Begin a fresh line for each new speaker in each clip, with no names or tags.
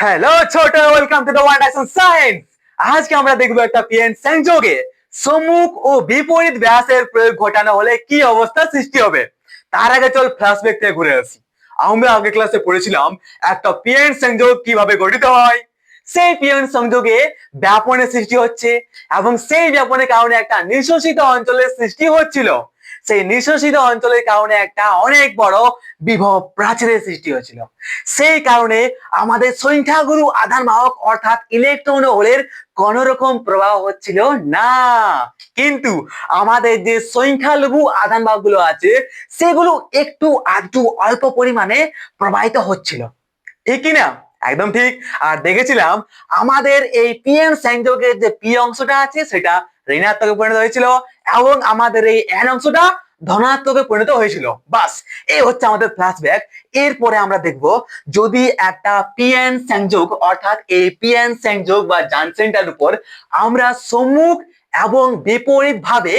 Hello ছোট welcome to the one action science আজকে আমরা দেখব একটা পিএন সংযোগে সম্মুখ ও বিপরীত ব্যাসের প্রয়োগ ঘটানো হলে কি অবস্থা সৃষ্টি হবে? তার আগে চল ফ্ল্যাশব্যাক থেকে ঘুরে আসি। আমরা আগে ক্লাসে পড়েছিলাম একটা পিএন সংযোগ কীভাবে গঠিত হয়? সেই পিএন সংযোগে ব্যাপনের সৃষ্টি হচ্ছে এবং সেই ব্যাপনের কারণে একটা নিঃশ্বসিত অঞ্চলের সৃষ্টি হচ্ছিল। সেই নিঃশ্বসিত অঞ্চলের কারণে একটা অনেক বড় বিভব প্রাচীরের সৃষ্টি হয়েছিল। সেই কারণে আমাদের সংখ্যাগুরু আধান বাহক অর্থাৎ ইলেকট্রন হোলের কোন রকম প্রবাহ হচ্ছিল না। কিন্তু আমাদের যে সংখ্যালঘু আধান বাহকগুলো আছে, সেগুলো একটু আধটু অল্প পরিমাণে প্রবাহিত হচ্ছিল। ঠিক না? একদম ঠিক। আর দেখেছিলাম, আমাদের এই পিএন সংযোগের যে পি অংশটা আছে, সেটা ঋণাত্মকে পরিণত হয়েছিল এবং আমাদের এই এন অংশটা ধনাত্মকে পরিণত হয়েছিল। বাস এই হচ্ছে আমাদের ফ্ল্যাশব্যাক এরপরে আমরা দেখব, যদি একটা পিএন সংযোগ অর্থাৎ এই পিএন সংযোগ বা জানসেনটার উপর আমরা সম্মুখ এবং বিপরীত ভাবে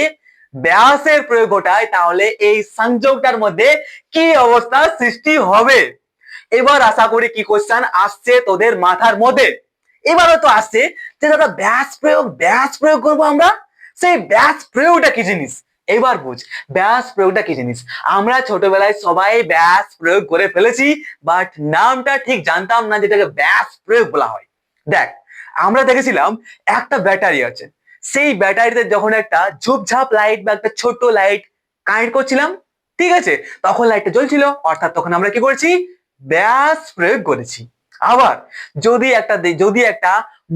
ব্যাসের প্রয়োগ ঘটাই, তাহলে এই সংযোগটার মধ্যে কি অবস্থা সৃষ্টি হবে? এবার আশা করি কি কোশ্চেন আসছে তোদের মাথার মধ্যে? এবারও তো আসছে যে দাদা ব্যাস প্রয়োগ ব্যাস প্রয়োগ করব আমরা? সেই ব্যাস প্রয়োগটা কি জিনিস? এবার বুঝ, ব্যাস প্রয়োগটা কি জিনিস? আমরা ছোটবেলায় সবাই ব্যাস প্রয়োগ করে ফেলেছি বাট নামটা ঠিক জানতাম না যেটাকে ব্যাস প্রয়োগ বলা হয়। দেখ, আমরা দেখেছিলাম একটা ব্যাটারি আছে। সেই ব্যাটারিতে যখন একটা ঝুপঝাপ লাইট বা একটা ছোট লাইট কানেক্ট করছিলাম, ঠিক আছে? তখন লাইটটা জ্বলছিল, অর্থাৎ তখন আমরা কি করেছি? ব্যাস প্রয়োগ করেছি। আবার যদি একটা যদি একটা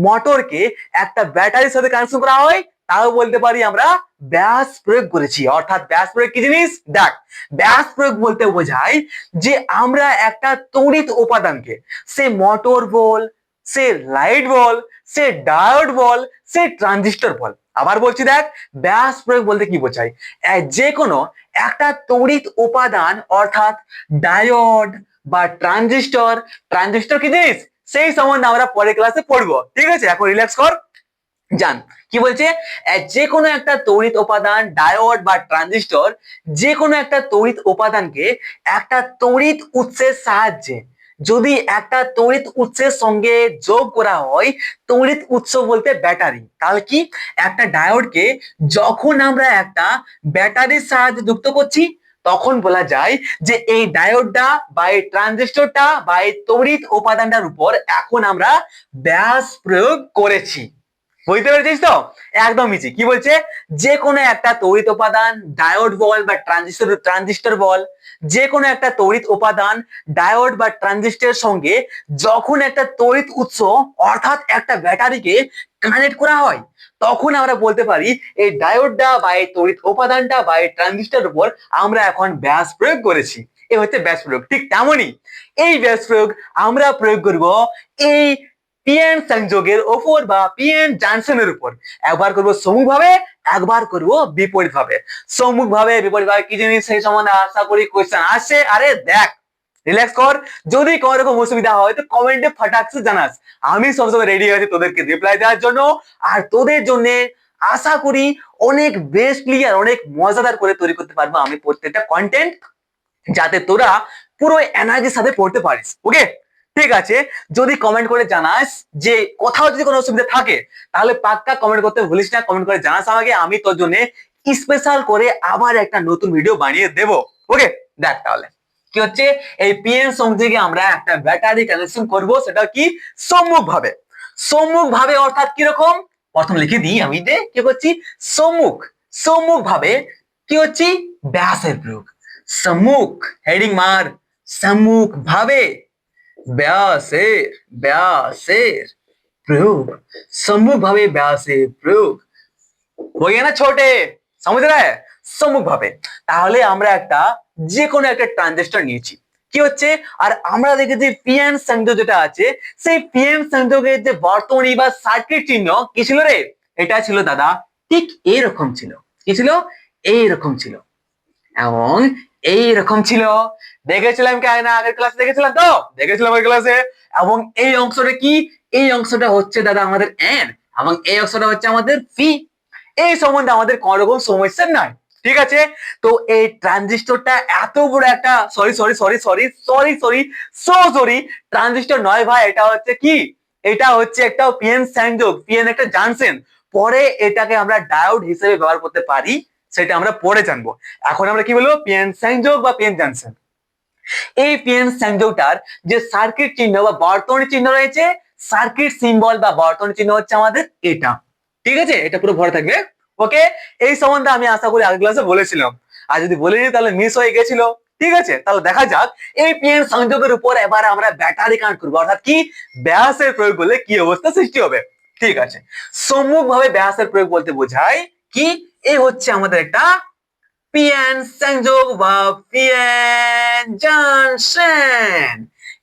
মোটরকে একটা ব্যাটারির সাথে কানেকশন করা হয়, তাও বলতে পারি আমরা ব্যাস প্রয়োগ করেছি। অর্থাৎ ব্যাস প্রয়োগ কি জিনিস? দেখ, ব্যাস প্রয়োগ বলতে বোঝায় যে আমরা একটা তড়িৎ উপাদানকে, সে মোটর বল, সে লাইট বল, সে ডায়োড বল, সে ট্রানজিস্টর বল, আবার বলছি দেখ, ব্যাস প্রয়োগ বলতে কি বোঝায়? যে কোনো একটা তড়িৎ উপাদান, অর্থাৎ ডায়োড বা ট্রানজিস্টর ট্রানজিস্টর কি জিনিস? সেই সম্বন্ধে আমরা পরের ক্লাসে পড়ব। ঠিক আছে? এখন রিল্যাক্স কর। জান, কি বলছে? যে কোনো একটা তড়িৎ উপাদান ডায়োড বা ট্রানজিস্টর যে কোনো একটা তড়িৎ উপাদানকে একটা তড়িৎ উৎসের সাহায্যে যদি একটা তড়িৎ উৎসের সঙ্গে যোগ করা হয়, তড়িৎ উৎস বলতে ব্যাটারি। তাহলে কি? একটা ডায়োডকে যখন আমরা একটা ব্যাটারির সাহায্যে যুক্ত করছি তখন বলা যায় যে এই ডায়োডটা বা এই ট্রানজিস্টরটা বা এই তড়িৎ উপাদানটার উপর এখন আমরা ব্যাস প্রয়োগ করেছি। বুঝতে পেরেছিস তো? একদম ইজি কি বলছে? যে কোনো একটা তড়িৎ উপাদান, ডায়োড বল বা ট্রানজিস্টর ট্রানজিস্টর বল যে কোনো একটা তড়িৎ উপাদান, ডায়োড বা ট্রানজিস্টরের সঙ্গে যখন একটা তড়িৎ উৎস, অর্থাৎ একটা ব্যাটারিকে কানেক্ট করা হয় তখন আমরা বলতে পারি, এই ডায়োডটা বা এই তড়িৎ উপাদানটা বা এই ট্রানজিস্টরের উপর আমরা এখন ব্যাস প্রয়োগ করেছি। এ হচ্ছে ব্যাস প্রয়োগ। ঠিক তেমনই এই ব্যাস প্রয়োগ আমরা প্রয়োগ করব এই পিএন সংযোগের ওপর বা পিএন জাংশনের উপর। একবার করব সম্মুখ ভাবে একবার করব বিপরীত ভাবে সম্মুখ ভাবে বিপরীত ভাবে কি জিনিস সেই সম্বন্ধে আশা করি কোয়েশ্চেন আসে? আরে দেখ রিল্যাক্স কর। যদি কোনো রকম অসুবিধা হয়, তো কমেন্টে ফটাকসে জানাস। আমি সবসময় রেডি আছি তোদেরকে রিপ্লাই দেওয়ার জন্য। আর তোদের জন্য আশা করি অনেক বেস্ট ক্লিয়ার অনেক মজাদার করে তৈরি করতে পারব আমি প্রত্যেকটা কন্টেন্ট যাতে তোরা পুরো এনার্জির সাথে পড়তে পারিস। ওকে ঠিক আছে? যদি কমেন্ট করে জানাস যে কোথাও যদি কোনো অসুবিধা থাকে, তাহলে পাক্কা কমেন্ট করতে ভুলিস না। কমেন্ট করে জানাস আমাকে, আমি তোর জন্য স্পেশাল করে আবার একটা নতুন ভিডিও বানিয়ে দেব। ওকে দেখ তাহলে। কি হচ্ছে এই পিএন সংযোগে আমরা একটা ব্যাটারি কানেকশন করব সেটা কি সম্মুখ ভাবে সম্মুখ ভাবে অর্থাৎ কিরকম প্রথম লিখে দিই আমি যে কি করছি সম্মুখ সম্মুখ ভাবে কি হচ্ছে ব্যাসের প্রয়োগ সম্মুখ হেডিং মার সম্মুখ ভাবে ব্যাসের ব্যাসের प्रयोग सम्मुख भावे ব্যাসের প্রয়োগ হয়ে গেল না ছোটে সমঝ রে সম্মুখ ভাবে তাহলে আমরা একটা যে কোনো একটা ট্রানজিস্টর নিয়েছি। কি হচ্ছে? আর আমরা দেখেছি পিএন সংযোগ যেটা আছে, সেই পিএন সংযোগের যে বর্তনী বা সার্কিট চিহ্ন কি ছিল রে? এটা ছিল দাদা, ঠিক এইরকম ছিল। কি ছিল? এইরকম ছিল। এবং এইরকম ছিল। দেখেছিলাম কি? না, আগের ক্লাসে দেখেছিলাম তো? দেখেছিলাম আগের ক্লাসে এবং এই অংশটা কি? এই অংশটা হচ্ছে দাদা আমাদের এন এবং এই অংশটা হচ্ছে আমাদের ফি এই সম্বন্ধে আমাদের কোনো রকম সমস্যা নাই। ঠিক আছে? তো এই ট্রানজিস্টরটা এত বড় একটা sorry sorry sorry sorry sorry sorry so sorry transistor নয় ভাই, এটা হচ্ছে কি? এটা হচ্ছে একটা পিএন সংযোগ পিএন একটা জানসেন পরে এটাকে আমরা ডায়োড হিসেবে ব্যবহার করতে পারি, সেটা আমরা পরে জানব। এখন আমরা কি বলব? পিএন সংযোগ বা পিএন জানসেন এই পিএন সংযোগটার যে সার্কিট চিহ্ন বা বর্তনী চিহ্ন রয়েছে সার্কিট সিম্বল বা বর্তনী চিহ্ন হচ্ছে আমাদের এটা। ঠিক আছে? এটা পুরো ভরে থাকবে। ওকে এই সম্বন্ধে আমি আশা করি আগের ক্লাসে বলেছিলাম। আর যদি বলিনি তাহলে মিস হয়ে গেছিল। ঠিক আছে? তাহলে দেখা যাক। এই পিএন সংযোগের উপর এবার আমরা ব্যাটারি কানেক্ট করব। অর্থাৎ কি? ব্যাসের প্রয়োগ করলে কি অবস্থা সৃষ্টি হবে? ঠিক আছে। সম্মুখ ভাবে ব্যাসের প্রয়োগ বলতে বোঝায় কি? এই হচ্ছে আমাদের একটা পিএন সংযোগ বা পিএন জাংশন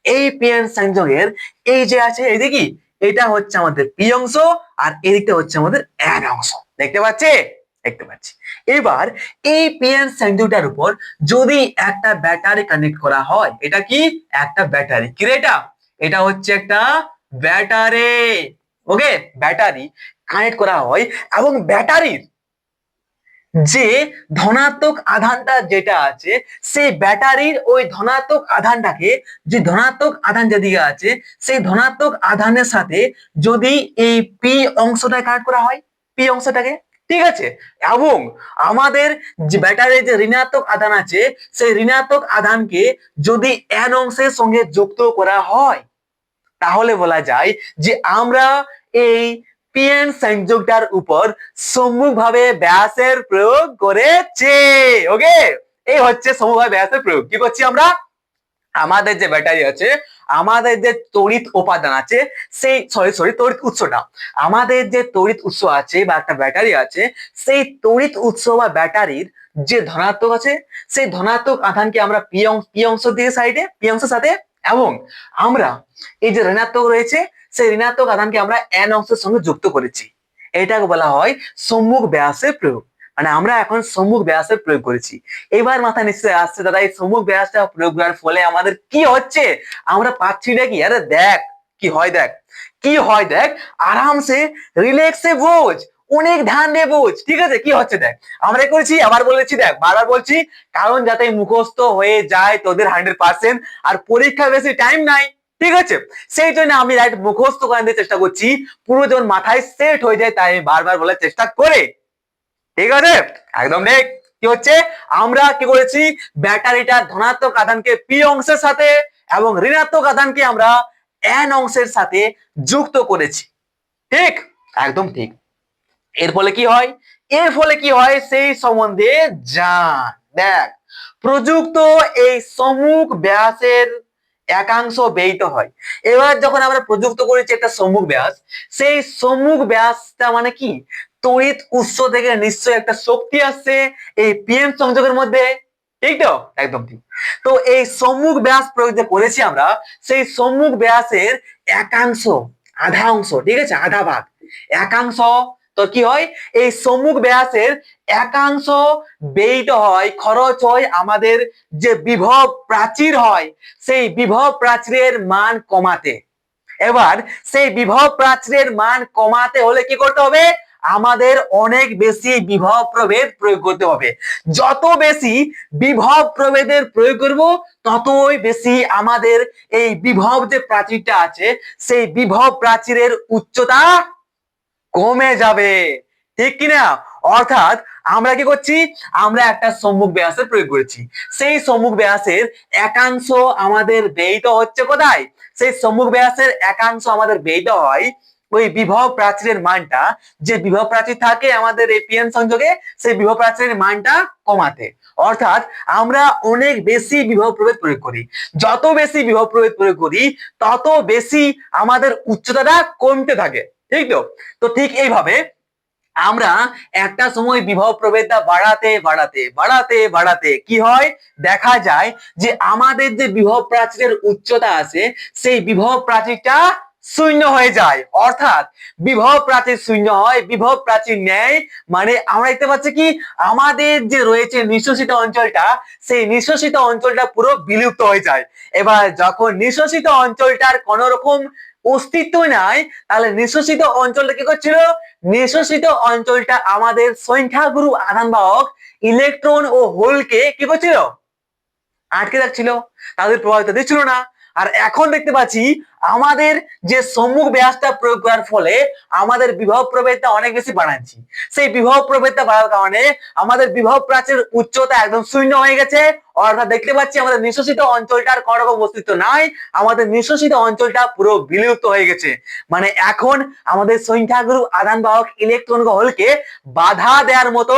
এই পিএন সংযোগের এই যে আছে এদিকে এটা হচ্ছে আমাদের পি অংশ আর এদিকটা হচ্ছে আমাদের এন অংশ। দেখতে পাচ্ছে? দেখতে পাচ্ছি। এবার এই পিএন সেন্টুটার উপর যদি একটা ব্যাটারি কানেক্ট করা হয়, এটা কি? একটা ব্যাটারি কি এটা এটা হচ্ছে একটা ব্যাটারি ওকে ব্যাটারি কানেক্ট করা হয় এবং ব্যাটারির যে ধনাত্মক আধানটা যেটা আছে, সেই ব্যাটারির ওই ধনাত্মক আধানটাকে, যে ধনাত্মক আধান যেদিকে আছে, সেই ধনাত্মক আধানের সাথে যদি এই পি অংশটা কানেক্ট করা হয় পি অংশটাকে, ঠিক আছে? এবং আমাদের যে ব্যাটারির যে ঋণাত্মক আধান আছে, সেই ঋণাত্মক আধানকে যদি এন অংশের সঙ্গে যুক্ত করা হয়, তাহলে বলা যায় যে আমরা এই পিএন সংযোগটার উপর সম্মুখভাবে ব্যাসের প্রয়োগ করেছে। ওকে এই হচ্ছে সম্মুখভাবে ব্যাসের প্রয়োগ। কি করছি আমরা? আমাদের যে ব্যাটারি আছে, আমাদের যে তড়িৎ উপাদান আছে, সেই সরি সরি তড়িৎ উৎসটা। আমাদের যে তড়িৎ উৎস আছে বা একটা ব্যাটারি আছে, সেই তড়িৎ উৎস বা ব্যাটারির যে ধনাত্মক আছে, সেই ধনাত্মক আধানকে আমরা পি অংশ দিয়ে সাইডে পি অংশের সাথে, এবং আমরা এই যে ঋণাত্মক রয়েছে সেই ঋণাত্মক আধানকে আমরা এন অংশের সঙ্গে যুক্ত করেছি। এটাকে বলা হয় সম্মুখ ব্যাসের প্রয়োগ। মানে আমরা এখন সম্মুখ ব্যাসের প্রয়োগ করেছি। এবার মাথা নিশ্চয় আসছে দাদা, এই সম্মুখ ব্যাসটা প্রয়োগ করার ফলে আমাদের কি হচ্ছে? আমরা পাচ্ছি না কি? আরে দেখ, কি হয় দেখ, কি হয় দেখ, আরামসে রিল্যাক্সে বোঝ, অনেক ধ্যান দিয়ে বোঝ, ঠিক আছে? কি হচ্ছে দেখ? আমরা করেছি? আবার বলেছি দেখ, বারবার বলছি, কারণ যাতে মুখস্থ হয়ে যায় তোদের হান্ড্রেড পার্সেন্ট আর পরীক্ষা বেশি টাইম নাই। ঠিক আছে? সেই জন্য আমি রাইট মুখস্থ করানোর চেষ্টা করছি। পুরো যখন মাথায় সেট হয়ে যায়, তাই আমি বারবার বলার চেষ্টা করে। ঠিক আছে? একদম ঠিক কি হচ্ছে? আমরা কি করেছি? ব্যাটারিটা ধনাত্মক আধানকে পি অংশের সাথে এবং ঋণাত্মক আধানকে আমরা এন অংশের সাথে যুক্ত করেছি। ঠিক? একদম ঠিক। এর ফলে কি হয়? এর ফলে কি হয়? সেই সম্বন্ধে জান। দেখ, প্রযুক্ত এই সম্মুখ ব্যাসের একাংশ ব্যয়িত হয়। এবার যখন আমরা প্রযুক্ত করেছি একটা সম্মুখ ব্যাস, সেই সম্মুখ ব্যাসটা মানে কি? তড়িৎ উৎস থেকে নিশ্চয়ই একটা শক্তি আসছে, এই পিএম সংযোগের মধ্যে। ঠিক তো? একদম ঠিক। তো এই সম্মুখ ব্যাস প্রয়োগ যে করেছি আমরা, সেই সম্মুখ ব্যাসের একাংশ, আধা অংশ, ঠিক আছে? আধা ভাগ। একাংশ তো কি হয়? এই সম্মুখ ব্যাসের একাংশ ব্যয়িত হয়, খরচ হয় আমাদের যে বিভব প্রাচীর হয়, সেই বিভব প্রাচীরের মান কমাতে। এবার সেই বিভব প্রাচীরের মান কমাতে হলে কি করতে হবে? আমাদের অনেক বেশি বিভব প্রভেদ প্রয়োগ করতে হবে। যত বেশি বিভব প্রভেদের প্রয়োগ করব, ততই বেশি আমাদের এই বিভব যে প্রাচীরটা আছে, সেই বিভব প্রাচীরের উচ্চতা কমে যাবে। ঠিক কিনা? অর্থাৎ আমরা কি করছি? আমরা একটা সম্মুখ ব্যাসের প্রয়োগ করেছি। সেই সম্মুখ ব্যাসের একাংশ আমাদের ব্যয়িত হচ্ছে কোথায়? সেই সম্মুখ ব্যাসের একাংশ আমাদের ব্যয়িত হয় ওই বিভব প্রাচীরের মানটা। যে বিভব প্রাচীর থাকে আমাদের এই পিএন সংযোগে, সেই বিভব প্রাচীরের মানটা কমাতে। অর্থাৎ আমরা অনেক বেশি বিভব প্রভেদ প্রয়োগ করি। যত বেশি বিভব প্রভেদ প্রয়োগ করি, তত বেশি আমাদের উচ্চতাটা কমতে থাকে। ঠিক তো তো ঠিক এইভাবে আমরা একটা সময় বিবাহ প্রভেদটা বাড়াতে বাড়াতে বাড়াতে বাড়াতে কি হয়? দেখা যায় যে আমাদের যে বিবাহ প্রাচীরের উচ্চতা আছে, সেই বিবাহ প্রাচীরটা শূন্য হয়ে যায়। অর্থাৎ বিবাহ প্রাচীর শূন্য হয়, বিভব প্রাচীর নেয় মানে আমরা দেখতে পাচ্ছি কি? আমাদের যে রয়েছে নিঃশ্বসিত অঞ্চলটা, সেই নিঃশ্বসিত অঞ্চলটা পুরো বিলুপ্ত হয়ে যায়। এবার যখন নিঃশ্বসিত অঞ্চলটার কোন রকম অস্তিত্ব নাই, তাহলে নিঃশ্বসিত অঞ্চলটা কি করছিল? নিঃশ্বসিত অঞ্চলটা আমাদের সংখ্যাগুরু আধান বাহক ইলেকট্রন ও হোলকে কি করছিল? আটকে রাখছিল। তাদের প্রভাবিত দিচ্ছিল না। আর এখন দেখতে পাচ্ছি আমাদের যে সম্মুখ ব্যাসটা প্রয়োগ করার ফলে আমাদের বিবাহ প্রভেদটা অনেক বেশি বাড়াচ্ছি। সেই বিবাহ প্রভেদটা বাড়ার কারণে আমাদের বিবাহ প্রাচীর উচ্চতা একদম শূন্য হয়ে গেছে। অর্থাৎ দেখতে পাচ্ছি আমাদের নিঃশ্বসিত অঞ্চলটার কোনো রকম অস্তিত্ব নাই। আমাদের নিঃশ্বসিত অঞ্চলটা পুরো বিলুপ্ত হয়ে গেছে। মানে এখন আমাদের সংখ্যাগুরু আদান বাহক ইলেকট্রন হলকে বাধা দেওয়ার মতো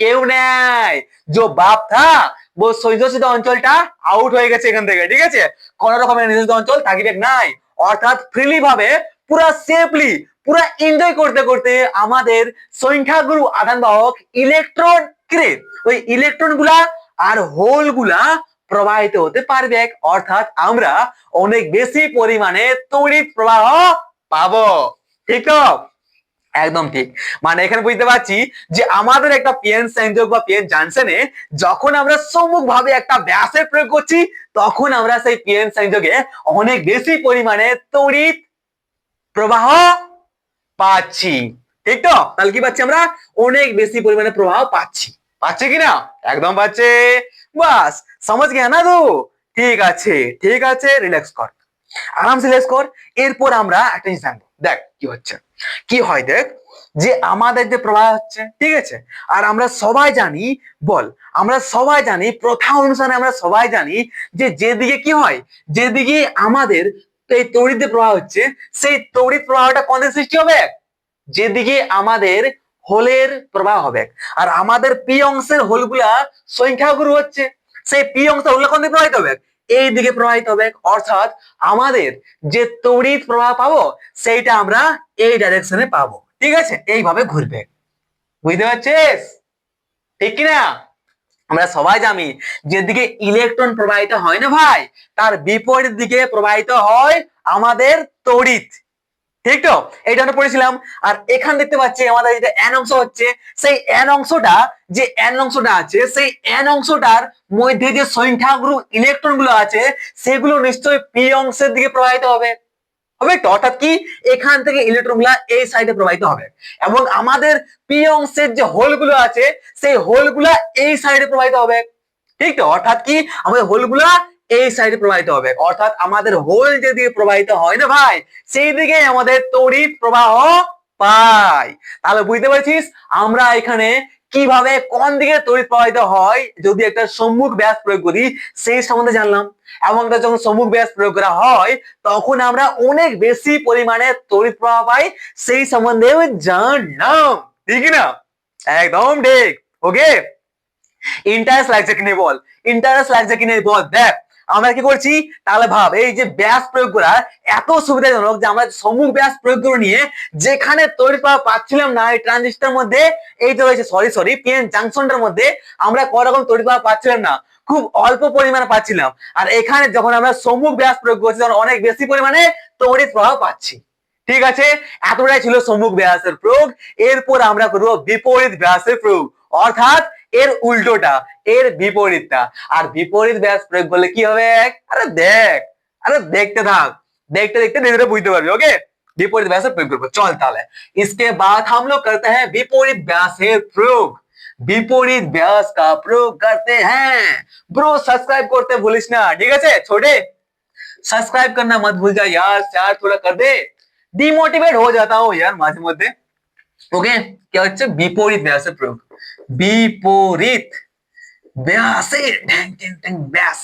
কেউ নেই। যে বাপ থা वो সৈন্যশীত অঞ্চলটা আউট হয়ে গেছে এখান থেকে, ঠিক আছে? কোন রকমের নিষিদ্ধ অঞ্চল থাকিবে নাই। অর্থাৎ ফ্রিলি ভাবে, পুরা সেফলি পুরা এনজয় করতে করতে আমাদের সংখ্যাগুরু আদান বাহক ইলেকট্রন কে ওই ইলেকট্রনগুলা আর হোলগুলা প্রবাহিত হতে পারবে অর্থাৎ আমরা অনেক বেশি পরিমাণে তড়িৎ প্রবাহ পাবো। ঠিক তো? একদম ঠিক। মানে এখানে বুঝতে পারছি যে আমাদের একটা পিএন সংযোগ বা পিএন জাংশনে যখন আমরা সম্মুখ ভাবে একটা ব্যাসের প্রয়োগ করছি, তখন আমরা সেই পিএন সংযোগে অনেক বেশি পরিমাণে তড়িৎ প্রবাহ পাচ্ছি। ঠিক তো? তাহলে কি পাচ্ছি আমরা? অনেক বেশি পরিমাণে প্রবাহ পাচ্ছি। পাচ্ছে কিনা একদম পাচ্ছে। বাস, সমাজ গিয়া না তো? ঠিক আছে ঠিক আছে রিল্যাক্স কর। আরামসে রিল্যাক্স কর। এরপর আমরা একটা জিনিস দেখ কি হচ্ছে। কি হয় দেখ? যে আমাদের যে প্রবাহ হচ্ছে, ঠিক আছে? আর আমরা সবাই জানি, বল, আমরা সবাই জানি, প্রথা অনুসারে আমরা সবাই জানি যে যেদিকে কি হয়, যেদিকে আমাদের এই তড়িৎ প্রবাহ হচ্ছে, সেই তড়িৎ প্রবাহটা কোন সৃষ্টি হবে? যেদিকে আমাদের হোলের প্রবাহ হবে। আর আমাদের পি অংশের হোলগুলা সংখ্যাগুরু হচ্ছে। সেই পি অংশের হোলগুলা কোন প্রবাহিত হবে? এই দিকে প্রবাহিত হবে অর্থাৎ আমাদের যে তড়িৎ প্রবাহ পাবো, সেইটা আমরা এই ডাইরেকশনে পাবো। ঠিক আছে? এইভাবে ঘুরবে। বুঝতে পারছিস? ঠিক কিনা? আমরা সবাই জানি, যেদিকে ইলেকট্রন প্রবাহিত হয় না ভাই, তার বিপরীত দিকে প্রবাহিত হয় আমাদের তড়িৎ। ঠিক তো? এইটা আমরা পড়েছিলাম। আর এখান দেখতে পাচ্ছি আমাদের যেটা এন অংশ হচ্ছে, সেই এন অংশটা, যে এন অংশটা আছে, সেই এন অংশটার মধ্যে যে সংখ্যাগুলো ইলেকট্রনগুলো আছে, সেগুলো নিশ্চয়ই পি অংশের দিকে প্রবাহিত হবে। হবে তো? অর্থাৎ কি? এখান থেকে ইলেকট্রনগুলা এই সাইডে প্রবাহিত হবে। এবং আমাদের পি অংশের যে হোলগুলো আছে, সেই হোলগুলা এই সাইডে প্রবাহিত হবে। ঠিক তো? অর্থাৎ কি? আমাদের হোলগুলা এই সাইডে প্রবাহিত হবে। অর্থাৎ আমাদের হোল যেদিকে প্রবাহিত হয় না ভাই, সেই দিকে আমাদের তড়িৎ প্রবাহ পাই। তাহলে বুঝতে পারছিস? আমরা এখানে কীভাবে কোন দিকে তড়িৎ প্রবাহিত হয়, যদি একটা সম্মুখ ব্যাস প্রয়োগ করি, সেই সম্বন্ধে জানলাম। এবং যখন সম্মুখ ব্যাস প্রয়োগ করা হয়, তখন আমরা অনেক বেশি পরিমাণে তড়িৎ প্রবাহ পাই, সেই সম্বন্ধেও জানলাম। ঠিক না? একদম ঠিক। ওকে ইন্টারেস্ট লাগছে কিনে বল? ইন্টারেস্ট লাগছে কিনে বল? দেখ আমরা কি করছি? তাহলে ভাব, এই যে ব্যাস প্রয়োগ করা এত সুবিধাজনক যে আমরা সম্মুখ ব্যাস প্রয়োগ করে নিয়ে যেখানে তড়িৎ প্রবাহ পাচ্ছিলাম না, এই ট্রানজিস্টার মধ্যে, এই তো রয়েছে সরি সরি পিএন জাংশনটার মধ্যে আমরা কোন রকম তড়িৎ প্রবাহ পাচ্ছিলাম না, খুব অল্প পরিমাণে পাচ্ছিলাম। আর এখানে যখন আমরা সম্মুখ ব্যাস প্রয়োগ করছি, তখন অনেক বেশি পরিমাণে তড়িৎ প্রবাহ পাচ্ছি। ঠিক আছে? এতটাই ছিল সম্মুখ ব্যাসের প্রয়োগ। এরপর আমরা করব বিপরীত ব্যাসের প্রয়োগ। অর্থাৎ এর উল্টোটা এর বিপরীতটা আর বিপরীত ব্যাস প্রয়োগ করলে কি হবে আরে দেখ আরে দেখতে থাক দেখতে দেখতে ধীরে ধীরে বুঝতে পারবি ওকে विपरीत व्यास से प्रयोग करबो चल ताले इसके बाद हम लोग करते हैं विपरीत व्यास से प्रयोग विपरीत व्यास का प्रयोग करते हैं ब्रो सब्सक्राइब करते भूलिस ना ठीक है छोटे सब्सक्राइब करना मत भूल जा यार यार थोड़ा कर दे ডিমোটিভেট হয়ে যাতা হো यार মাঝে মধ্যে ওকে क्या হচ্ছে বিপরীত ব্যাসের প্রয়োগ বিপরীত ব্যাসের ঢ্যাং ঢ্যাং ঢ্যাং ব্যাস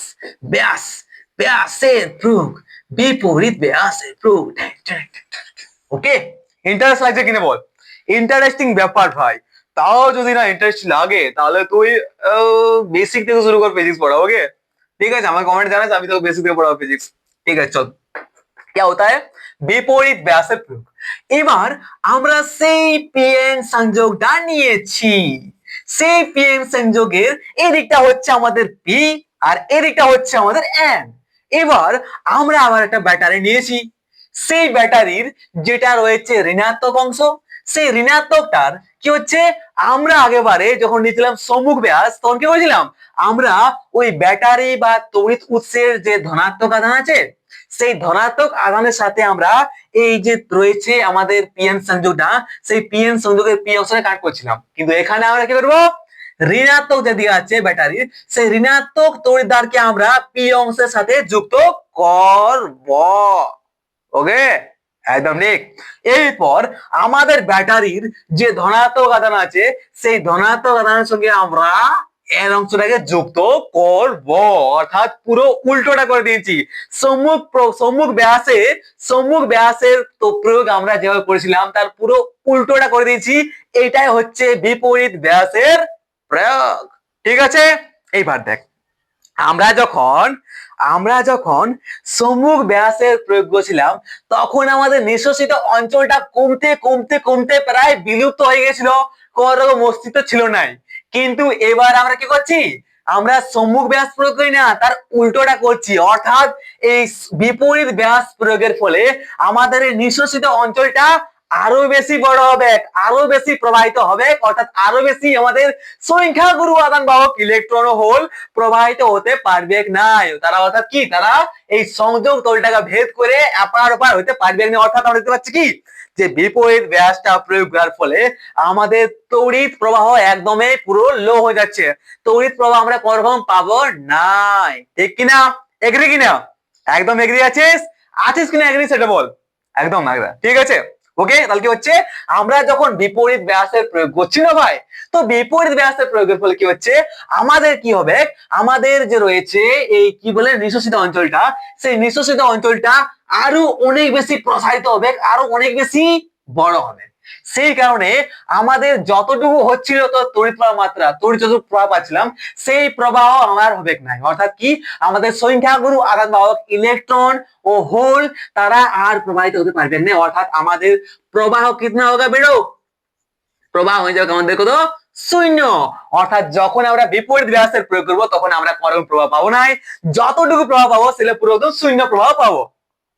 ব্যাস ব্যাসের প্রয়োগ বিপরীত ব্যাসের প্রয়োগ ঢ্যাং ঢ্যাং ঢ্যাং ঢ্যাং। ওকে ইন্টারেস্ট লাগছে কিনে বল ইন্টারেস্টিং ব্যাপার ভাই তাও যদি না ইন্টারেস্ট লাগে তাহলে তুই বেসিক থেকে শুরু কর ফিজিক্স পড়া ওকে ঠিক আছে আমার কমেন্ট জানাস আমি তোকে বেসিক থেকে পড়াবো ফিজিক্স ঠিক আছে চল क्या होता है বিপরীত ব্যাসের প্রয়োগ। এবার আমরা সেই পিএন সংযোগটা নিয়েছি। সেই পিএন সংযোগের এই দিকটা হচ্ছে আমাদের পি আর এই দিকটা হচ্ছে আমাদের এন এবার আমরা আবার একটা ব্যাটারি নিয়েছি। সেই ব্যাটারির যেটা রয়েছে ঋণাত্মক অংশ, সেই ঋণাত্মকটার কি হচ্ছে? আমরা আগেবারে যখন নিয়েছিলাম সম্মুখ ব্যাস, তখন কি বলছিলাম আমরা ওই ব্যাটারি বা তড়িৎ উৎসের যে ধনাত্মক আধান আছে সেই ধনাত্মক আধানের সাথে আমরা এই যে রয়েছে আমাদের পিএন সংযোগটা, সেই পিএন সংযোগের পি অংশে কাট করছিলাম। কিন্তু এখানে আমরা কি করব? ঋণাত্মক যে দিকে আছে ব্যাটারির, সেই ঋণাত্মক তড়িৎদ্বারকে আমরা পি অংশের সাথে যুক্ত করব। ওকে? একদম ঠিক। এরপর আমাদের ব্যাটারির যে ধনাত্মক আধান আছে, সেই ধনাত্মক আধানের সঙ্গে আমরা এর অংশটাকে যুক্ত করব। অর্থাৎ পুরো উল্টোটা করে দিয়েছি। সম্মুখ সম্মুখ ব্যাসে, সম্মুখ ব্যাসের তো প্রয়োগ আমরা যেভাবে করেছিলাম, তার পুরো উল্টোটা করে দিয়েছি। এটাই হচ্ছে বিপরীত ব্যাসের প্রয়োগ। ঠিক আছে? এইবার দেখ। আমরা যখন আমরা যখন সম্মুখ ব্যাসের প্রয়োগ করছিলাম, তখন আমাদের নিঃশ্বসিত অঞ্চলটা কমতে কমতে কমতে প্রায় বিলুপ্ত হয়ে গেছিল। কোনো রকম অস্তিত্ব ছিল নাই। কিন্তু এবার আমরা কি করছি? আমরা সম্মুখ ব্যাস প্রয়োগ করি না, তার উল্টোটা করছি। অর্থাৎ এই বিপরীত ব্যাস প্রয়োগের ফলে আমাদের নিঃশ্বসিত অঞ্চলটা আরও বেশি বড় হবে, আরও বেশি প্রবাহিত হবে, অর্থাৎ আরও বেশি আমাদের সংখ্যাগুরু আদান বাহক ইলেকট্রন হোল প্রবাহিত হতে পারবে না। তারা অর্থাৎ কি? তারা এই সংযোগ তলটাকে ভেদ করে এপার ওপার হতে পারবে অর্থাৎ আমরা দেখতে পাচ্ছি কি? যে বিপরীত ব্যাসটা প্রয়োগ করার ফলে আমাদের তড়িৎ প্রবাহ একদমই পুরো লো হয়ে যাচ্ছে। তড়িৎ প্রবাহ আমরা কোনো রকম পাবো নাই। ঠিক কিনা? এগ্রি কিনা? একদম এগ্রি আছিস? আছিস কিনা এগ্রি সেটা বল। একদম একদম ঠিক আছে? ওকে তাহলে কি হচ্ছে? আমরা যখন বিপরীত ব্যাসের প্রয়োগ করছি না ভাই, তো বিপরীত ব্যাসের প্রয়োগের ফলে কি হচ্ছে? আমাদের কি হবে? আমাদের যে রয়েছে এই কি বলে নিঃশ্বসিত অঞ্চলটা, সেই নিঃশ্বসিত অঞ্চলটা আরও অনেক বেশি প্রসারিত হবে, আরও অনেক বেশি বড় হবে। সেই কারণে আমাদের যতটুকু হচ্ছিল তো তড়িৎ প্রবাহ মাত্রা, তড়িৎ যতটুকু প্রভাব পাচ্ছিলাম, সেই প্রবাহ আমার হবে নাই। অর্থাৎ কি? আমাদের সংখ্যাগুরু আদান বাহক ইলেকট্রন ও হোল তারা আর প্রবাহিত হতে পারবেন না। অর্থাৎ আমাদের প্রবাহ কিতনা হোগা বেড়ো? প্রবাহ হয়ে যাবে আমাদের কত? শূন্য। অর্থাৎ যখন আমরা বিপরীত ব্যাসের প্রয়োগ করব, তখন আমরা কোনো প্রভাব পাবো নাই। যতটুকু প্রভাব পাবো, সেটা পুরো শূন্য প্রভাব পাবো।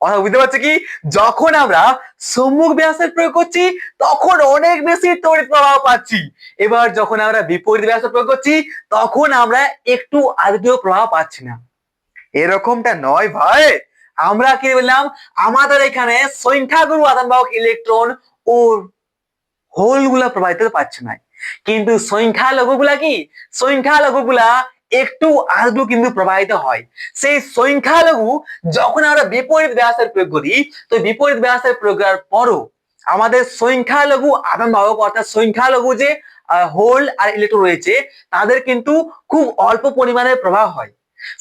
অর্থাৎ বুঝতে পারছি কি? যখন আমরা সম্মুখ ব্যাসের প্রয়োগ করছি, তখন অনেক বেশি তড়িৎ প্রবাহ পাচ্ছি। এবার যখন আমরা বিপরীত ব্যাসের প্রয়োগ করছি, তখন আমরা একটু আদৌ প্রভাব পাচ্ছি না। এরকমটা নয় ভাই। আমরা কি বললাম? আমাদের এখানে সংখ্যাগুরু আদান বাহক ইলেকট্রন ও হোলগুলা প্রবাহিত পাচ্ছে না। কিন্তু সংখ্যালঘু গুলা কি? সংখ্যালঘু গুলা একটু আদৌ কিন্তু প্রবাহিত হয়। সেই সংখ্যালঘু যখন আমরা বিপরীত ব্যাসের প্রয়োগ করি, তো বিপরীত ব্যাসের প্রয়োগ করার পরও আমাদের সংখ্যালঘু বাহক অর্থাৎ সংখ্যালঘু যে হোল আর ইলেকট্রন রয়েছে, তাদের কিন্তু খুব অল্প পরিমাণে প্রবাহ হয়।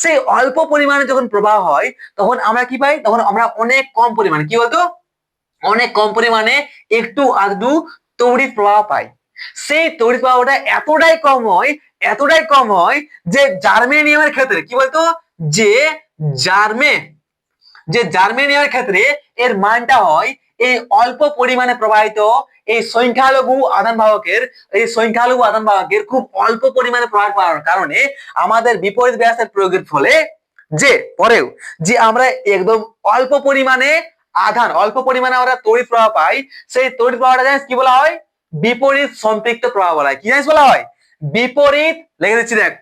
সেই অল্প পরিমাণে যখন প্রবাহ হয়, তখন আমরা কি পাই? তখন আমরা অনেক কম পরিমাণে, কি বলতো? অনেক কম পরিমাণে একটু আধটু তড়িৎ প্রবাহ পাই। সেই তড়িৎ প্রবাহটা এতটাই কম হয় এতটাই কম হয় যে জার্মেনিয়ামের ক্ষেত্রে, কি বলতো? যে জার্মে, যে জার্মেনিয়ামের ক্ষেত্রে এর মানটা হয় এই অল্প পরিমাণে প্রবাহিত এই সংখ্যালঘু আদান বাহকের এই সংখ্যালঘু আদান বাহকের খুব অল্প পরিমাণে প্রভাব পাওয়ার কারণে আমাদের বিপরীত ব্যাসের প্রয়োগের ফলে যে, পরেও যে আমরা একদম অল্প পরিমাণে আধান, অল্প পরিমাণে আমরা তড়িৎ প্রবাহ পাই, সেই তড়িৎ প্রবাহটা জানিস কি বলা হয়? বিপরীত সম্পৃক্ত প্রবাহ বলা হয়। কি জানিস বলা হয়? বিপরীত লিখে দিচ্ছি দেখ।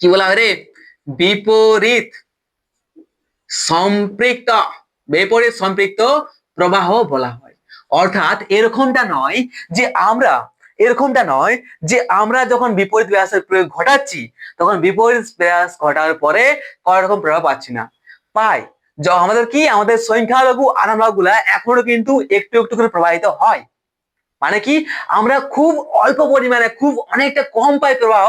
কি বলা হয় রে? বিপরীত। সম্পৃক্ত বিপরীত সম্পৃক্ত প্রবাহ বলা হয়। অর্থাৎ এরকমটা নয় যে আমরা, এরকমটা নয় যে আমরা যখন বিপরীত ব্যাসের প্রয়োগ ঘটাচ্ছি, তখন বিপরীত ব্যাস ঘটার পরে কোনো রকম প্রভাব পাচ্ছি না। পাই আমাদের কি? আমাদের সংখ্যালঘু আনামভাগগুলা এখনও কিন্তু একটু একটু করে প্রবাহিত হয়। মানে কি? আমরা খুব অল্প পরিমাণে, খুব অনেকটা কম পাই প্রবাহ,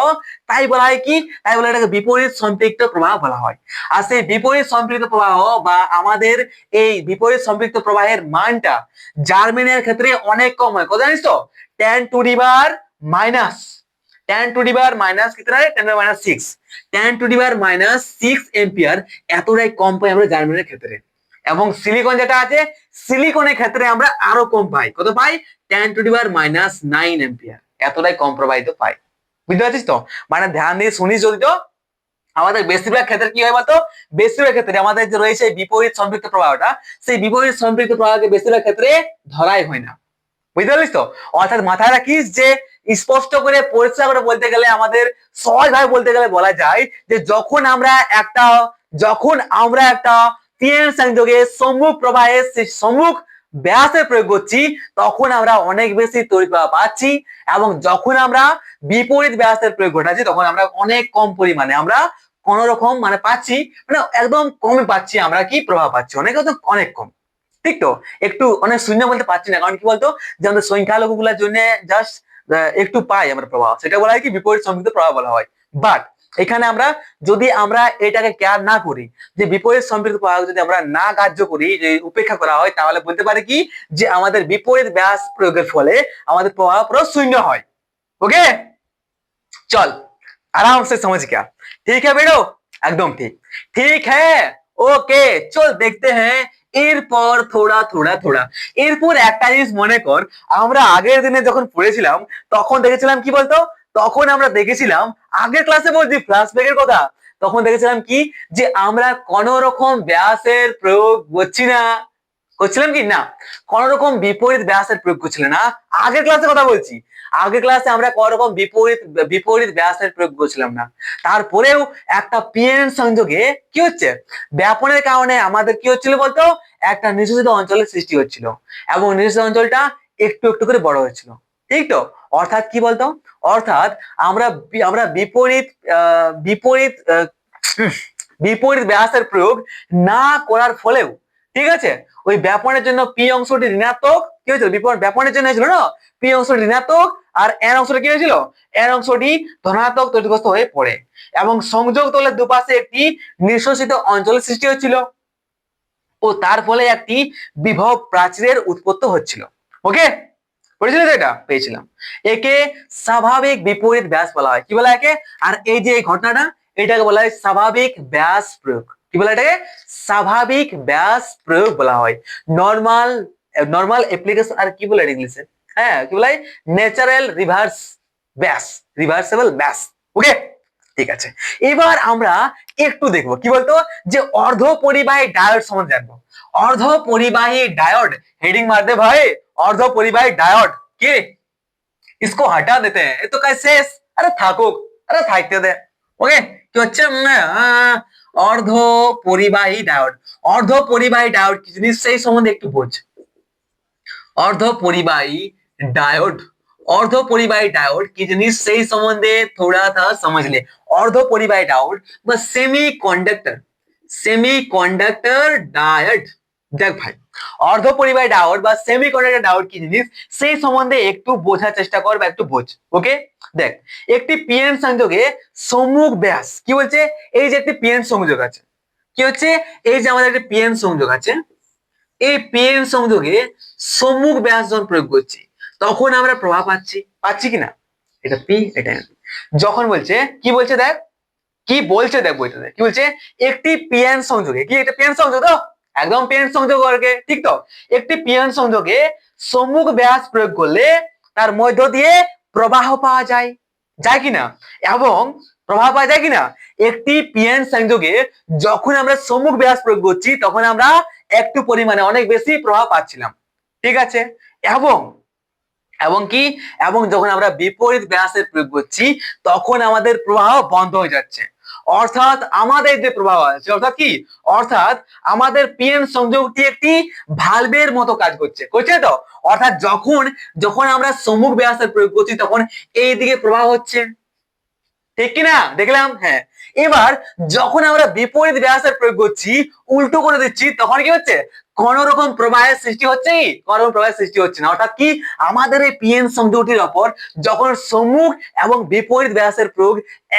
তাই বলা হয় কি? তাই বলে এটাকে বিপরীত সম্পৃক্ত প্রবাহ বলা হয়। আর সেই বিপরীত সম্পৃক্ত প্রবাহ বা আমাদের এই বিপরীত সম্পৃক্ত প্রবাহের মানটা জার্মেনিয়ার ক্ষেত্রে অনেক কম হয়। কত জানিস তো? Ten to the power minus ten to the power minus কিতনা ten minus six ten to the power minus six ampere এতটাই কম পাই আমরা জার্মানির ক্ষেত্রে। এবং সিলিকন যেটা আছে সিলিকনের ক্ষেত্রে আমরা আরও কম পাই। কত পাই? Ten to the power minus nine ampere এতটাই কম প্রবাহিত পাই। বুঝতে পারছিস তো? মানে ধ্যান দিয়ে শুনিস যদি তো, আমাদের বেশিরভাগ ক্ষেত্রে কি হয় বলতো? বেশিরভাগ ক্ষেত্রে আমাদের যে রয়েছে বিপরীত সম্পৃক্ত প্রবাহটা, সেই বিপরীত সম্পৃক্ত প্রবাহকে বেশিরভাগ ক্ষেত্রে ধরাই হয় না। বুঝতে পারলিস তো? অর্থাৎ মাথায় রাখিস যে, স্পষ্ট করে, পরিষ্কার করে বলতে গেলে আমাদের সহজভাবে বলতে গেলে বলা যায় যে যখন আমরা একটা, যখন আমরা একটা পিএন সংযোগে সম্মুখ প্রবাহে সম্মুখ ব্যাসের প্রয়োগ করছি, তখন আমরা অনেক বেশি তড়িৎ প্রবাহ পাচ্ছি এবং যখন আমরা বিপরীত ব্যাসের প্রয়োগ ঘটাচ্ছি, তখন আমরা অনেক কম পরিমাণে আমরা কোন রকম মানে পাচ্ছি মানে একদম কমে পাচ্ছি আমরা কি প্রভাব পাচ্ছি, অনেক অনেক কম। ঠিক তো? একটু অনেক শূন্য বলতে পারছি না, কারণ কি বলতো? যে আমাদের সংখ্যালঘু গুলার জন্য জাস্ট একটু পাই আমরা প্রভাব সেটা বলা হয় কি বিপরীত সম্পৃক্ত প্রভাব বলা হয়। বাট এখানে আমরা যদি আমরা এটাকে কেয়ার না করি যে বিপরীত সম্পৃক্ত প্রভাব যদি আমরা না কার্য করি যে উপেক্ষা করা হয় তাহলে বলতে পারি কি যে আমাদের বিপরীত ব্যাস প্রয়োগের ফলে আমাদের প্রভাব পুরো শূন্য হয় ओके चल आराम से समझ गया ठीक है बेटो एकदम ठीक ठीक है ওকে চল দেখতে হ্যাঁ এরপর থোড়া থোড়া থোড়া এরপর একটা জিনিস মনে কর আমরা আগের দিনে যখন পড়েছিলাম তখন দেখেছিলাম কি বলতো তখন আমরা দেখেছিলাম আগের ক্লাসে বলছি ফ্ল্যাশব্যাকের কথা। তখন দেখেছিলাম কি? যে আমরা কোন রকম ব্যাসের প্রয়োগ করছি না। করছিলাম কি? না। কোন রকম বিপরীত ব্যাসের প্রয়োগ করছিল না। আগের ক্লাসে কথা বলছি। আগের ক্লাসে আমরা কোন রকম বিপরীত বিপরীত ব্যাসের প্রয়োগ করছিলাম না। তারপরেও একটা পিএন সংযোগে কি হচ্ছে? ব্যাপনের কারণে আমাদের কি হচ্ছিল বলতো? একটা নিঃশ্বাসিত অঞ্চলের সৃষ্টি হচ্ছিল। এবং নিঃশ্বাসিত অঞ্চলটা একটু একটু করে বড় হচ্ছিল। ঠিক তো? অর্থাৎ কি বলতো? অর্থাৎ আমরা আমরা বিপরীত বিপরীত বিপরীত ব্যাসের প্রয়োগ না করার ফলেও, ঠিক আছে? ওই ব্যাপনের জন্য পি অংশটি ঋণাত্মক, কি হয়েছিল? বিপরীত ব্যাপনের জন্য হয়েছিল না? পি অংশটি ঋণাত্মক আর এন অংশটা কি হয়েছিল? এন অংশটি ধনাত্মক তৈরিগ্রস্ত হয়ে পড়ে এবং সংযোগ তলের দুপাশে একটি নিঃশ্বসিত অঞ্চলের সৃষ্টি হচ্ছিল ও তার ফলে একটি বিভব প্রাচীরের উৎপত্তি হচ্ছিল। ওকে পড়েছিল তো এটা? পেয়েছিলাম। একে স্বাভাবিক বিপরীত ব্যাস বলা হয়। কি বলা একে? আর এই যে এই ঘটনাটা, এটাকে বলা হয় স্বাভাবিক ব্যাস প্রয়োগ। কি বলা এটাকে? স্বাভাবিক ব্যাস প্রয়োগ বলা হয়। নর্মাল নর্মাল অ্যাপ্লিকেশন আর কি বলে ইংলিশে? হ্যাঁ কি বলা ন্যাচারাল রিভার্স ব্যাস রিভার্সেবল ব্যাস। ওকে ঠিক আছে এবার আমরা একটু দেখবো কি বলতো যে অর্ধ পরিবাহী ডায়োড সম্বন্ধে জানবো অর্ধ পরিবাহী ডায়োড हेडिंग मार दे भाई अर्ध परिवाही डायोड के इसको हटा देते हैं ये तो कैसे अरे থাকুক আরে থাকতে দে ওকে কি হচ্ছে উম, আহ, অর্ধ পরিবাহী ডায়োড অর্ধ পরিবাহী ডায়োড কি জিনিস সেই সম্বন্ধে একটু বোঝ অর্ধ পরিবাহী डायोड अर्ध परिवाही डायोड की जिनिस सही संबंधे थोड़ा था समझ ले अर्ध परिवाही डायोड বা semiconductor semiconductor diode দেখ ভাই অর্ধ পরিবাহী ডায়োড বা সেমি কন্ডাক্টর ডায়োড কি জিনিস সেই সম্বন্ধে একটু বোঝার চেষ্টা কর বা একটু বোঝ ওকে দেখ একটি পিএন সংযোগে সম্মুখ ব্যাস কি বলছে এই যে একটি পিএন সংযোগ আছে কি হচ্ছে এই যে আমাদের একটা পিএন সংযোগ আছে এই পিএন সংযোগে সম্মুখ ব্যাস যখন প্রয়োগ করছি তখন আমরা প্রভাব পাচ্ছি। পাচ্ছি কি না এটা পি এটা। যখন বলছে, কি বলছে দেখ? কি বলছে দেখ বইটাতে কি বলছে? একটি পিএন সংযোগে, কি এটা পিএন সংযোগ তো? একদম পিএন সংযোগ করকে ঠিক তো? একটি পিএন সংযোগে সম্মুখ ব্যাস প্রয়োগ করলে তার মধ্য দিয়ে প্রবাহ পাওয়া যায়। যায় কিনা? এবং প্রভাব পাওয়া যায় কিনা? একটি পিএন সংযোগে যখন আমরা সম্মুখ ব্যাস প্রয়োগ করছি, তখন আমরা একটু পরিমাণে অনেক বেশি প্রভাব পাচ্ছিলাম। ঠিক আছে? এবং এবং কি? এবং যখন আমরা বিপরীত ব্যাসের প্রয়োগ করছি, তখন আমাদের প্রবাহ বন্ধ হয়ে যাচ্ছে। অর্থাৎ আমাদের যে প্রবাহ আছে, অর্থাৎ কি? অর্থাৎ আমাদের পিএন সংযোগটি একটি ভালভের মতো কাজ করছে। করছে তো? অর্থাৎ যখন যখন আমরা সম্মুখ ব্যাসের প্রয়োগ করছি, তখন এই দিকে প্রবাহ হচ্ছে। ঠিক কি না? দেখলাম? হ্যাঁ। এবার যখন আমরা বিপরীত ব্যাসের প্রয়োগ করছি, উল্টো করে দিচ্ছি, তখন কি হচ্ছে? কোন রকম প্রবাহের সৃষ্টি হচ্ছে? কি কোন রকম প্রবাহের সৃষ্টি হচ্ছে না। অর্থাৎ কি? আমাদের এই পিএন সংযোগটির ওপর যখন সম্মুখ এবং বিপরীত ব্যাসের প্রয়োগ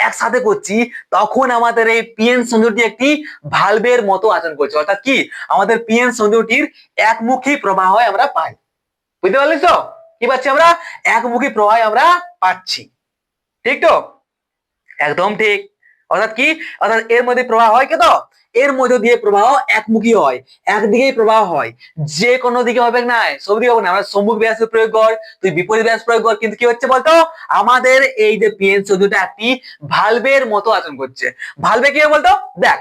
একসাথে করছি, তখন আমাদের এই পিএন সংযোগটি একটি ভালভের মতো আচরণ করছে। অর্থাৎ কি? আমাদের পিএন সংযোগটির একমুখী প্রবাহ আমরা পাই। বুঝতে পারলি তো? কি পাচ্ছি আমরা? একমুখী প্রবাহ আমরা পাচ্ছি। ঠিক তো? একদম ঠিক। অর্থাৎ কি? অর্থাৎ এর মধ্যে প্রবাহ হয় কে তো? এর মধ্য দিয়ে প্রবাহ একমুখী হয়, একদিকেই প্রবাহ হয়। যে কোনো দিকে হবে না সব দিকে হবে না। আমরা সম্মুখ ব্যাস প্রয়োগ কর, তুই বিপরীত ব্যাস প্রয়োগ কর। কিন্তু কি হচ্ছে বলতো? আমাদের এই যে পিএন চৌধুরীটা একটি ভালভের মতো আচরণ করছে। ভালভে কি বলতো? দেখ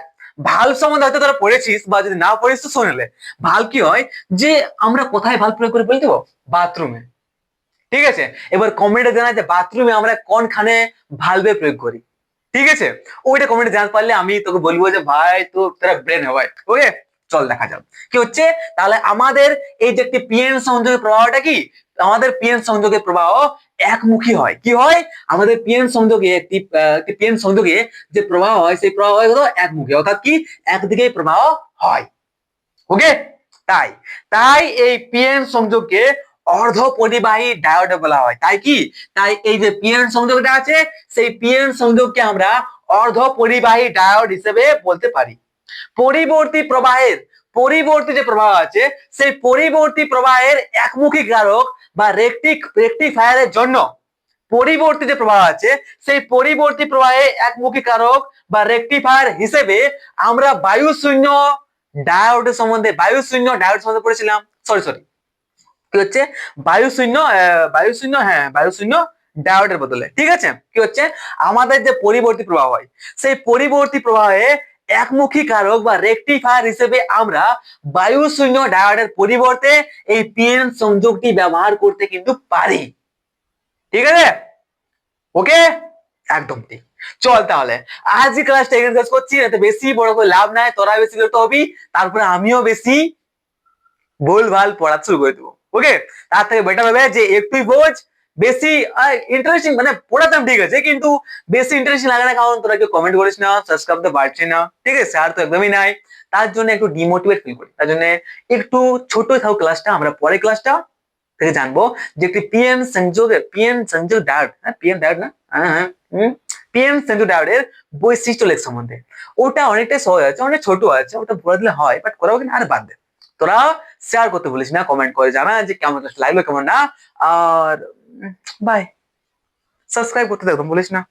ভালো সম্বন্ধে হয়তো তোরা পড়েছিস বা যদি না পড়িস তো শোনালে ভালো কি হয়? যে আমরা কোথায় ভালো প্রয়োগ করি বলতে? বাথরুমে ঠিক আছে? এবার কমেন্টে জানা যে বাথরুমে আমরা কোনখানে ভালভে প্রয়োগ করি? ঠিক আছে? ওইটা কমেন্টে জানতে পারলে আমি তোকে বলব যে, ভাই তো তোরা ব্রেন হয় ওকে চল দেখা যাক। কি হচ্ছে? তাহলে আমাদের এই যে একটি পিএন সংযোগের প্রবাহটা কি? আমাদের পিএন সংযোগের প্রবাহ একমুখী হয়। কি হয়? আমাদের পিএন সংযোগে একটি পিএন সংযোগে যে প্রবাহ হয়, সেই প্রবাহ হয় হলো একমুখী। অর্থাৎ কি? একদিকেই প্রবাহ হয়। ওকে? তাই তাই এই পিএন সংযোগকে অর্ধ পরিবাহী ডায়োড বলা হয়। তাই কি? তাই এই যে পিএন সংযোগটা আছে, সেই পিএন সংযোগকে আমরা অর্ধ পরিবাহী ডায়োড হিসেবে বলতে পারি। পরিবর্তী প্রবাহের, পরিবর্তী যে প্রবাহ আছে, সেই পরিবর্তী প্রবাহের একমুখী কারক বা রেকটিক রেকটিফায়ারের জন্য পরিবর্তী যে প্রবাহ আছে, সেই পরিবর্তী প্রবাহে একমুখী কারক বা রেকটিফায়ার হিসেবে আমরা বায়ু শূন্য ডায়োড সম্বন্ধে বায়ু শূন্য ডায়োড সম্বন্ধে পড়েছিলাম। সরি সরি কি হচ্ছে? বায়ু শূন্য বায়ু শূন্য হ্যাঁ বায়ু শূন্য ডায়োডের বদলে। ঠিক আছে? কি হচ্ছে? আমাদের যে পরিবর্তী প্রবাহ হয়, সেই পরিবর্তী প্রবাহে একমুখী কারক বা রেকটিফায়ার হিসেবে আমরা বায়ু শূন্য ডায়োডের পরিবর্তে এই পিএন সংযোগটি ব্যবহার করতে কিন্তু পারি। ঠিক আছে? ওকে? একদম ঠিক। চল তাহলে আজ ক্লাসটা এখানে শেষ করছি, এতে বেশি বড় করে লাভ নাই, তোরা বেশি করতে হবি, তারপরে আমিও বেশি ভুল ভালো পড়া শুরু করে দেবো। ওকে তার থেকে বেটার হবে যে একটুই বোঝ, বেশি ইন্টারেস্টিং মানে পড়াতাম ঠিক আছে, কিন্তু বেশি ইন্টারেস্টিং লাগে না, কারণ তোরা কেউ কমেন্ট করিস না সাবস্ক্রাইব তো বাড়ছে না, ঠিক আছে? আর তো একদমই নাই। তার জন্য একটু ডিমোটিভেট ফিল করি। তার জন্য একটু ছোট থাকুক ক্লাসটা আমরা পরে ক্লাসটা থেকে জানব যে একটি পিএন সংযোগে পিএন সংযোগ ডায়োড হ্যাঁ পিএন ডায়োড না? হ্যাঁ হ্যাঁ পিএন সংযোগ ডায়োডের বৈশিষ্ট্য লেখ সম্বন্ধে। ওটা অনেকটাই সহজ আছে, অনেক ছোট আছে, ওটা বলে দিলে হয় বাট কিনা আর বাদ দে। তোরা শেয়ার করতে বলিস না কমেন্ট করে জানা যে কেমন লাগল কেমন না, আর বাই সাবস্ক্রাইব করতে দেখুন বলিস না।